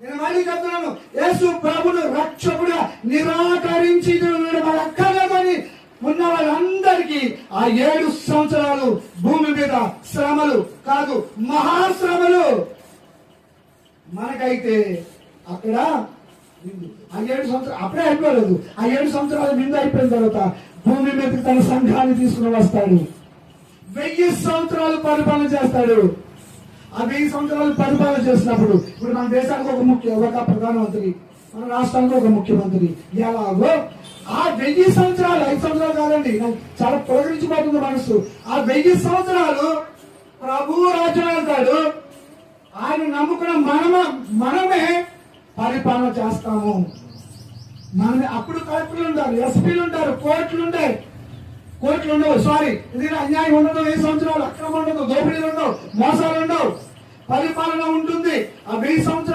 నేను మళ్ళీ చెప్తున్నాను యేసు ప్రభుడు రక్షకుడు నిరాకరించి వాళ్ళ అక్కర్లేదని ఉన్న వాళ్ళందరికీ ఆ ఏడు సంవత్సరాలు భూమి మీద శ్రమలు కాదు మహాశ్రమలు. మనకైతే అక్కడ ఆ ఏడు సంవత్సరాలు అప్పుడే అయిపోలేదు. ఆ ఏడు సంవత్సరాలు నిండు అయిపోయిన తర్వాత భూమి మీదకి తన సంఘాన్ని తీసుకుని వస్తాడు. వెయ్యి సంవత్సరాలు పరిపాలన చేస్తాడు. ఆ వెయ్యి సంవత్సరాలు పరిపాలన చేసినప్పుడు ఇప్పుడు మన దేశానికి ఒక ముఖ్య ఒక ప్రధానమంత్రి మన రాష్ట్రానికి ఒక ముఖ్యమంత్రి. ఎలాగో ఆ వెయ్యి సంవత్సరాలు ఐదు సంవత్సరాలు కాదండి నాకు చాలా పొలకరించిపోతుంది మనసు. ఆ వెయ్యి సంవత్సరాలు ప్రభు రాజ్యం ఆయన నమ్ముకున్న మనమ మనమే పరిపాలన చేస్తాము. మనమే అప్పుడు కలెక్టర్లు ఉంటారు ఎస్పీలు ఉంటారు కోర్టులు ఉంటాయి. కోర్టులు ఉండవు సారీ ఇది అన్యాయం ఉండదు వెయ్యి సంవత్సరాలు అక్రమం ఉండదు దోపిడీ ఉండవు మోసాలు